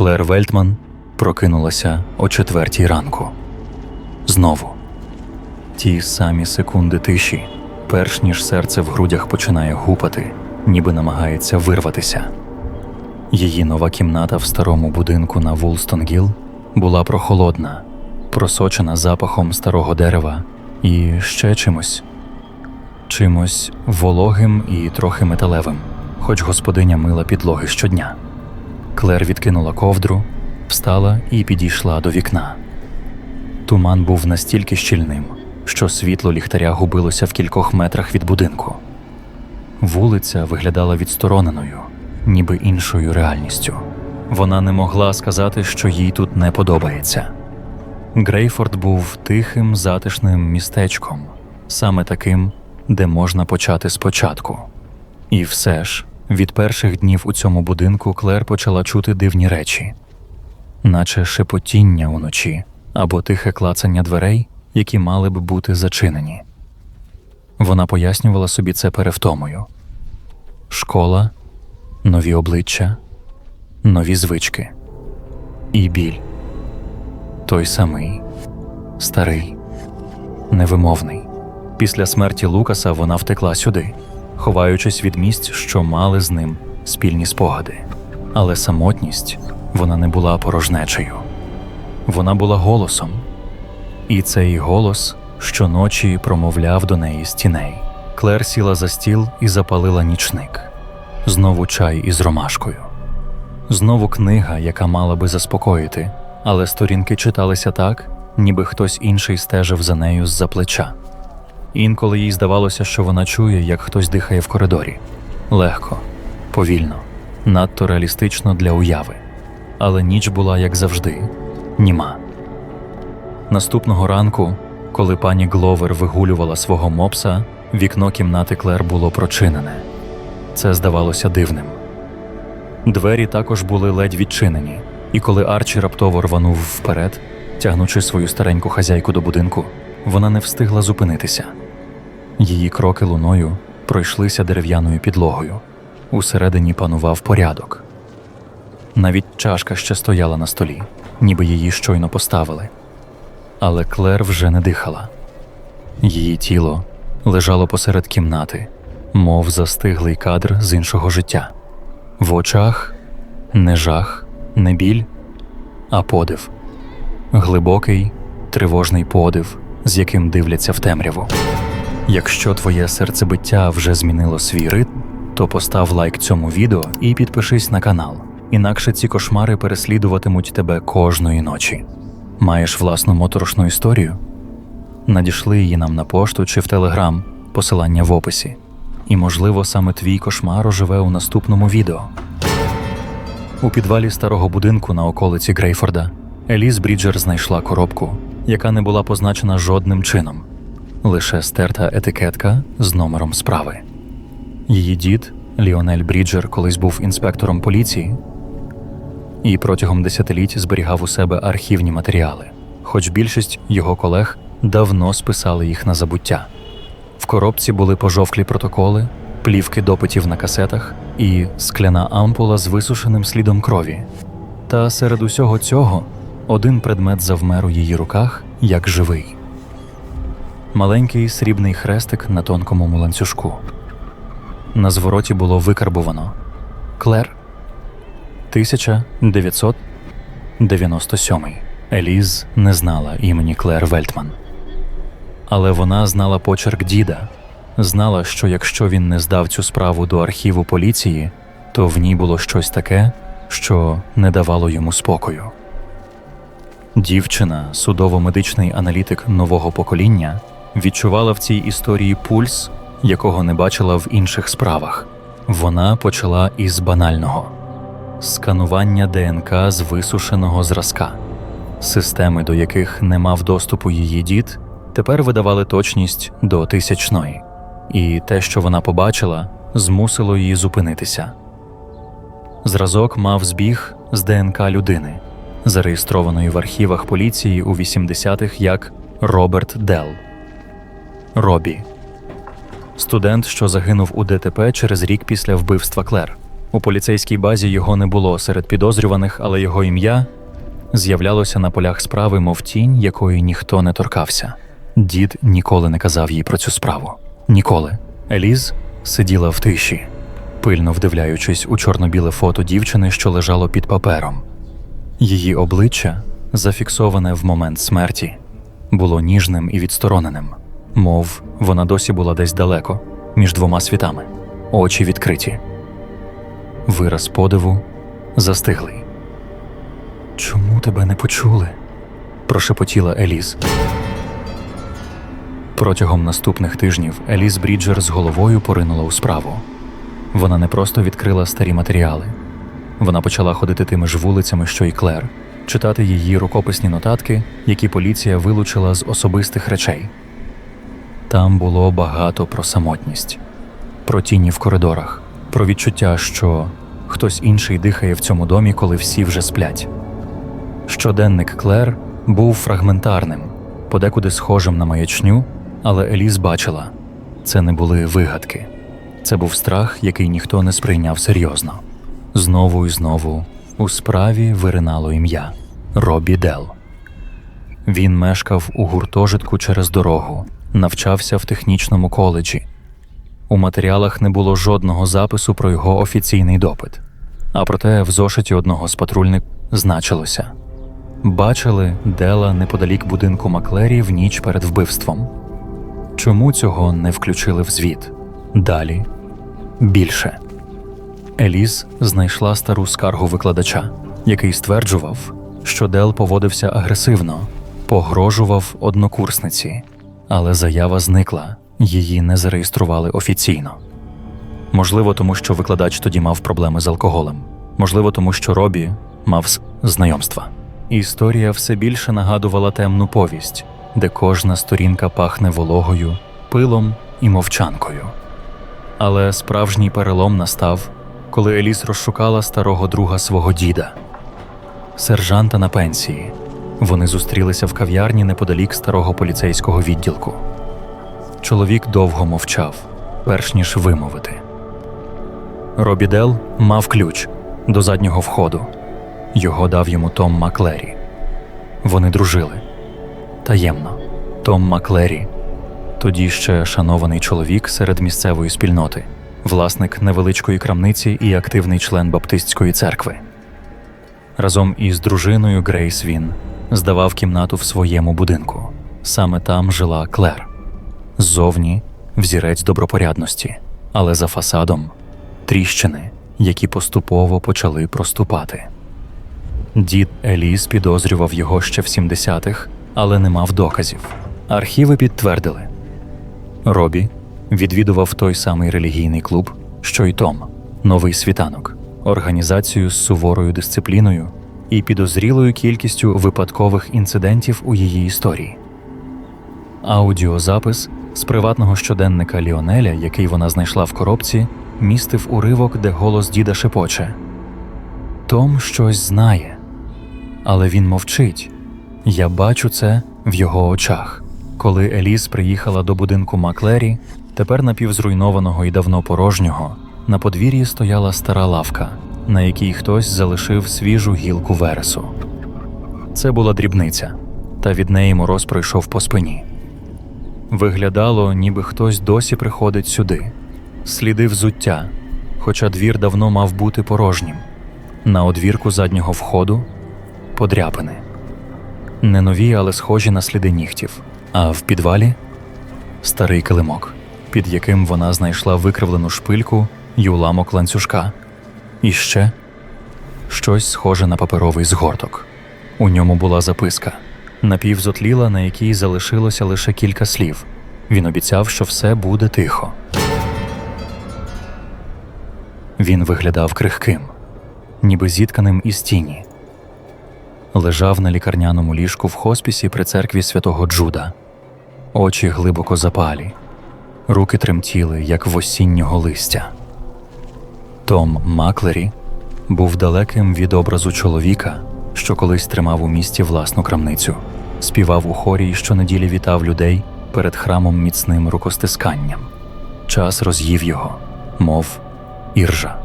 Клер Вельтман прокинулася о четвертій ранку. Знову. Ті самі секунди тиші, перш ніж серце в грудях починає гупати, ніби намагається вирватися. Її нова кімната в старому будинку на Вулстонгіл була прохолодна, просочена запахом старого дерева і ще чимось. Чимось вологим і трохи металевим, хоч господиня мила підлоги щодня. Клер відкинула ковдру, встала і підійшла до вікна. Туман був настільки щільним, що світло ліхтаря губилося в кількох метрах від будинку. Вулиця виглядала відстороненою, ніби іншою реальністю. Вона не могла сказати, що їй тут не подобається. Грейфорд був тихим, затишним містечком, саме таким, де можна почати спочатку. І все ж, від перших днів у цьому будинку Клер почала чути дивні речі, наче шепотіння уночі або тихе клацання дверей, які мали б бути зачинені. Вона пояснювала собі це перевтомою. Школа, нові обличчя, нові звички і біль. Той самий, старий, невимовний. Після смерті Лукаса вона втекла сюди, ховаючись від місць, що мали з ним спільні спогади. Але самотність вона не була порожнечею. Вона була голосом, і цей голос щоночі промовляв до неї з тіней. Клер сіла за стіл і запалила нічник. Знову чай із ромашкою. Знову книга, яка мала би заспокоїти, але сторінки читалися так, ніби хтось інший стежив за нею з-за плеча. Інколи їй здавалося, що вона чує, як хтось дихає в коридорі. Легко, повільно, надто реалістично для уяви. Але ніч була, як завжди, німа. Наступного ранку, коли пані Гловер вигулювала свого мопса, вікно кімнати Клер було прочинене. Це здавалося дивним. Двері також були ледь відчинені, і коли Арчі раптово рванув вперед, тягнучи свою стареньку хазяйку до будинку, вона не встигла зупинитися. Її кроки луною пройшлися дерев'яною підлогою. Усередині панував порядок. Навіть чашка ще стояла на столі, ніби її щойно поставили. Але Клер вже не дихала. Її тіло лежало посеред кімнати, мов застиглий кадр з іншого життя. В очах не жах, не біль, а подив. Глибокий, тривожний подив, з яким дивляться в темряву. Якщо твоє серцебиття вже змінило свій ритм, то постав лайк цьому відео і підпишись на канал. Інакше ці кошмари переслідуватимуть тебе кожної ночі. Маєш власну моторошну історію? Надішли її нам на пошту чи в телеграм, посилання в описі. І, можливо, саме твій кошмар оживе у наступному відео. У підвалі старого будинку на околиці Грейфорда Еліс Бріджер знайшла коробку, яка не була позначена жодним чином, лише стерта етикетка з номером справи. Її дід Ліонель Бріджер колись був інспектором поліції і протягом десятиліть зберігав у себе архівні матеріали, хоч більшість його колег давно списали їх на забуття. В коробці були пожовклі протоколи, плівки допитів на касетах і скляна ампула з висушеним слідом крові. Та серед усього цього один предмет завмер у її руках як живий. Маленький срібний хрестик на тонкому ланцюжку. На звороті було викарбувано Клер 1997. Еліз не знала імені Клер Вельтман. Але вона знала почерк діда, знала, що якщо він не здав цю справу до архіву поліції, то в ній було щось таке, що не давало йому спокою. Дівчина, судово-медичний аналітик нового покоління, відчувала в цій історії пульс, якого не бачила в інших справах. Вона почала із банального сканування ДНК з висушеного зразка. Системи, до яких не мав доступу її дід, тепер видавали точність до тисячної, і те, що вона побачила, змусило її зупинитися. Зразок мав збіг з ДНК людини, зареєстрованої в архівах поліції у 80-х як Роберт Дел. Робі студент, що загинув у ДТП через рік після вбивства Клер. У поліцейській базі його не було серед підозрюваних, але його ім'я з'являлося на полях справи, мов тінь, якої ніхто не торкався. Дід ніколи не казав їй про цю справу. Ніколи. Еліз сиділа в тиші, пильно вдивляючись у чорно-біле фото дівчини, що лежало під папером. Її обличчя, зафіксоване в момент смерті, було ніжним і відстороненим, мов вона досі була десь далеко, між двома світами, очі відкриті. Вираз подиву застиглий. Чому тебе не почули? прошепотіла Еліз. Протягом наступних тижнів Еліз Бріджер з головою поринула у справу. Вона не просто відкрила старі матеріали. Вона почала ходити тими ж вулицями, що й Клер, читати її рукописні нотатки, які поліція вилучила з особистих речей. Там було багато про самотність, про тіні в коридорах, про відчуття, що хтось інший дихає в цьому домі, коли всі вже сплять. Щоденник Клер був фрагментарним, подекуди схожим на маячню, але Еліз бачила це не були вигадки. Це був страх, який ніхто не сприйняв серйозно. Знову і знову у справі виринало ім'я Робі Дел. Він мешкав у гуртожитку через дорогу, навчався в технічному коледжі. У матеріалах не було жодного запису про його офіційний допит. А проте в зошиті одного з патрульних значилося бачили Дела неподалік будинку Маклері в ніч перед вбивством. Чому цього не включили в звіт? Далі більше. Еліз знайшла стару скаргу викладача, який стверджував, що Дел поводився агресивно, погрожував однокурсниці, але заява зникла, її не зареєстрували офіційно. Можливо, тому що викладач тоді мав проблеми з алкоголем, можливо, тому що Робі мав знайомства. Історія все більше нагадувала темну повість, де кожна сторінка пахне вологою, пилом і мовчанкою. Але справжній перелом настав, коли Еліс розшукала старого друга свого діда, сержанта на пенсії. Вони зустрілися в кав'ярні неподалік старого поліцейського відділку. Чоловік довго мовчав, перш ніж вимовити. Робі Дел мав ключ до заднього входу. Його дав йому Том Маклері. Вони дружили таємно. Том Маклері, тоді ще шанований чоловік серед місцевої спільноти, власник невеличкої крамниці і активний член Баптистської церкви. Разом із дружиною Грейс він здавав кімнату в своєму будинку. Саме там жила Клер. Ззовні взірець добропорядності, але за фасадом тріщини, які поступово почали проступати. Дід Еліс підозрював його ще в 70-х, але не мав доказів. Архіви підтвердили. Робі відвідував той самий релігійний клуб, що й Том, новий світанок, організацію з суворою дисципліною і підозрілою кількістю випадкових інцидентів у її історії. Аудіозапис з приватного щоденника Ліонеля, який вона знайшла в коробці, містив уривок, де голос діда шепоче. Том щось знає, але він мовчить. Я бачу це в його очах. Коли Еліс приїхала до будинку Маклері, тепер напівзруйнованого і давно порожнього, на подвір'ї стояла стара лавка, на якій хтось залишив свіжу гілку вересу. Це була дрібниця, та від неї мороз пройшов по спині. Виглядало, ніби хтось досі приходить сюди, сліди взуття, хоча двір давно мав бути порожнім. На одвірку заднього входу подряпини. Не нові, але схожі на сліди нігтів. А в підвалі старий килимок, під яким вона знайшла викривлену шпильку й уламок ланцюжка. І ще щось схоже на паперовий згорток. У ньому була записка, напівзотліла, на якій залишилося лише кілька слів. Він обіцяв, що все буде тихо. Він виглядав крихким, ніби зітканим із тіні. Лежав на лікарняному ліжку в хоспісі при церкві святого Джуда. Очі глибоко запалі, руки тремтіли, як в осіннього листя. Том Маклері був далеким від образу чоловіка, що колись тримав у місті власну крамницю, співав у хорі і щонеділі вітав людей перед храмом міцним рукостисканням. Час роз'їв його, мов іржа.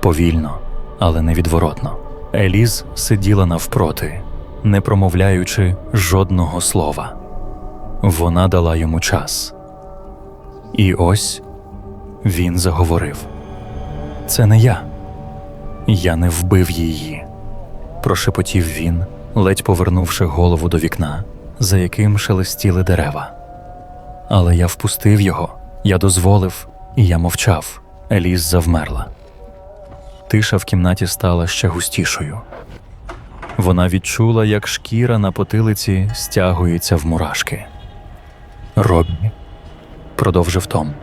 повільно, але невідворотно. Еліз сиділа навпроти, не промовляючи жодного слова. Вона дала йому час. І ось він заговорив: Це не я. Я не вбив її. Прошепотів він, ледь повернувши голову до вікна, за яким шелестіли дерева. Але я впустив його, я дозволив, і я мовчав. Еліз завмерла. Тиша в кімнаті стала ще густішою. Вона відчула, як шкіра на потилиці стягується в мурашки. Роббі, продовжив Том.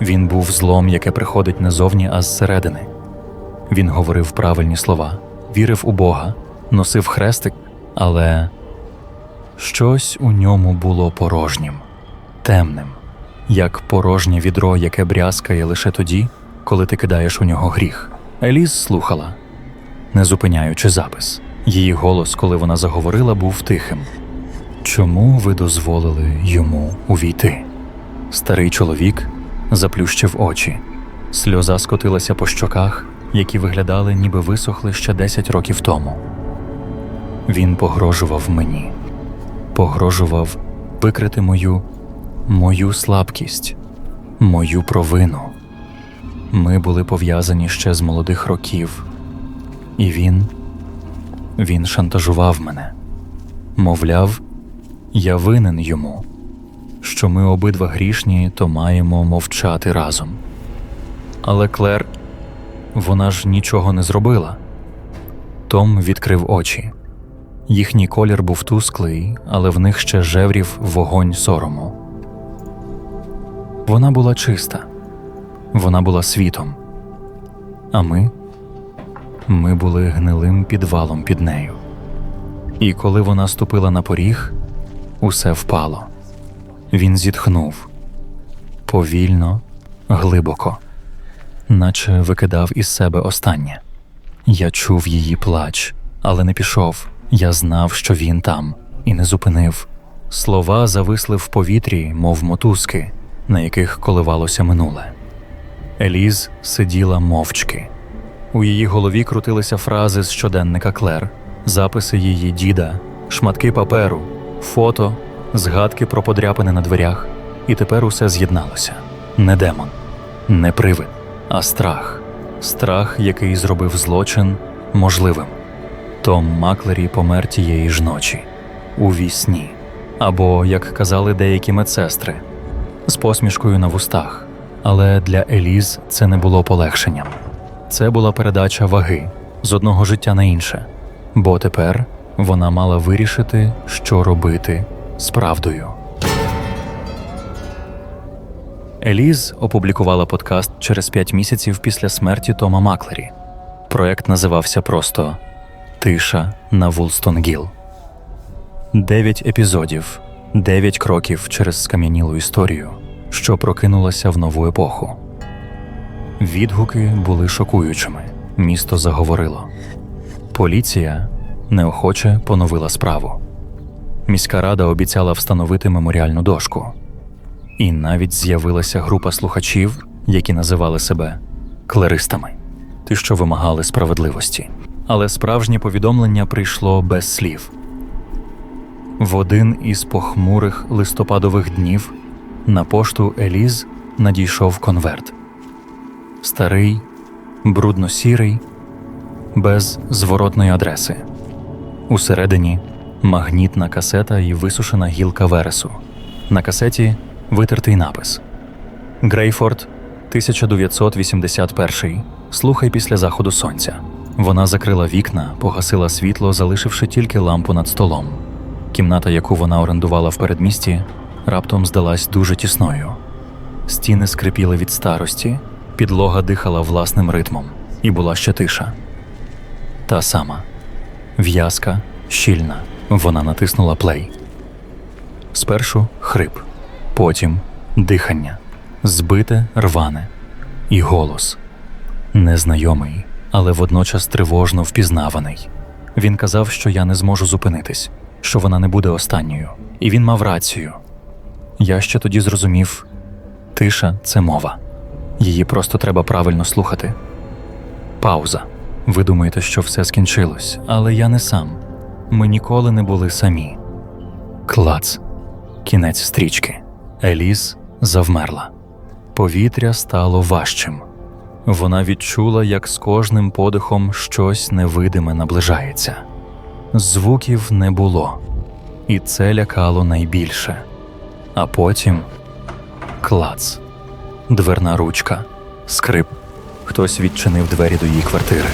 Він був злом, яке приходить не зовні, а зсередини. Він говорив правильні слова, вірив у Бога, носив хрестик, але щось у ньому було порожнім, темним, як порожнє відро, яке брязкає лише тоді, коли ти кидаєш у нього гріх. Еліз слухала, не зупиняючи запис. Її голос, коли вона заговорила, був тихим. Чому ви дозволили йому увійти? Старий чоловік заплющив очі. Сльоза скотилася по щоках, які виглядали, ніби висохли ще 10 років тому. Він погрожував мені, погрожував викрити мою, мою слабкість, мою провину. Ми були пов'язані ще з молодих років, і він, він шантажував мене, мовляв, я винен йому, що ми обидва грішні, то маємо мовчати разом. Але Клер, вона ж нічого не зробила. Том відкрив очі. Їхній колір був тусклий, але в них ще жеврів вогонь сорому. Вона була чиста, вона була світом. А ми, ми були гнилим підвалом під нею. І коли вона ступила на поріг, усе впало. Він зітхнув повільно, глибоко, наче викидав із себе останнє. Я чув її плач, але не пішов. Я знав, що він там, і не зупинив. Слова зависли в повітрі, мов мотузки, на яких коливалося минуле. Еліз сиділа мовчки. У її голові крутилися фрази з щоденника Клер, записи її діда, шматки паперу, фото, згадки про подряпини на дверях. І тепер усе з'єдналося. Не демон, не привид, а страх. Страх, який зробив злочин можливим. Том Маклері помер тієї ж ночі у вісні. Або, як казали деякі медсестри, з посмішкою на вустах. Але для Еліз це не було полегшенням. Це була передача ваги з одного життя на інше, бо тепер вона мала вирішити, що робити з правдою. Еліз опублікувала подкаст через п'ять місяців після смерті Тома Маклері. Проект називався просто Тиша на Вулстон Гіл. Дев'ять епізодів, дев'ять кроків через скам'янілу історію, що прокинулася в нову епоху. Відгуки були шокуючими. Місто заговорило. Поліція неохоче поновила справу. Міська рада обіцяла встановити меморіальну дошку. І навіть з'явилася група слухачів, які називали себе клеристами, ті, що вимагали справедливості. Але справжнє повідомлення прийшло без слів. В один із похмурих листопадових днів на пошту Еліз надійшов конверт. Старий, брудно-сірий, без зворотної адреси. Усередині магнітна касета і висушена гілка вересу. На касеті витертий напис Грейфорд, 1981. Слухай після заходу сонця. Вона закрила вікна, погасила світло, залишивши тільки лампу над столом. Кімната, яку вона орендувала в передмісті, раптом здалась дуже тісною. Стіни скрипіли від старості, підлога дихала власним ритмом, і була ще тиша. Та сама в'язка, щільна. Вона натиснула плей. Спершу хрип, потім дихання, збите, рване, і голос незнайомий, але водночас тривожно впізнаваний. Він казав, що я не зможу зупинитись, що вона не буде останньою, і він мав рацію. Я ще тоді зрозумів тиша це мова. Її просто треба правильно слухати. Пауза. Ви думаєте, що все скінчилось, але я не сам. Ми ніколи не були самі. Клац. Кінець стрічки. Еліс завмерла. Повітря стало важчим. Вона відчула, як з кожним подихом щось невидиме наближається. Звуків не було, і це лякало найбільше. А потім клац, дверна ручка, скрип. Хтось відчинив двері до її квартири.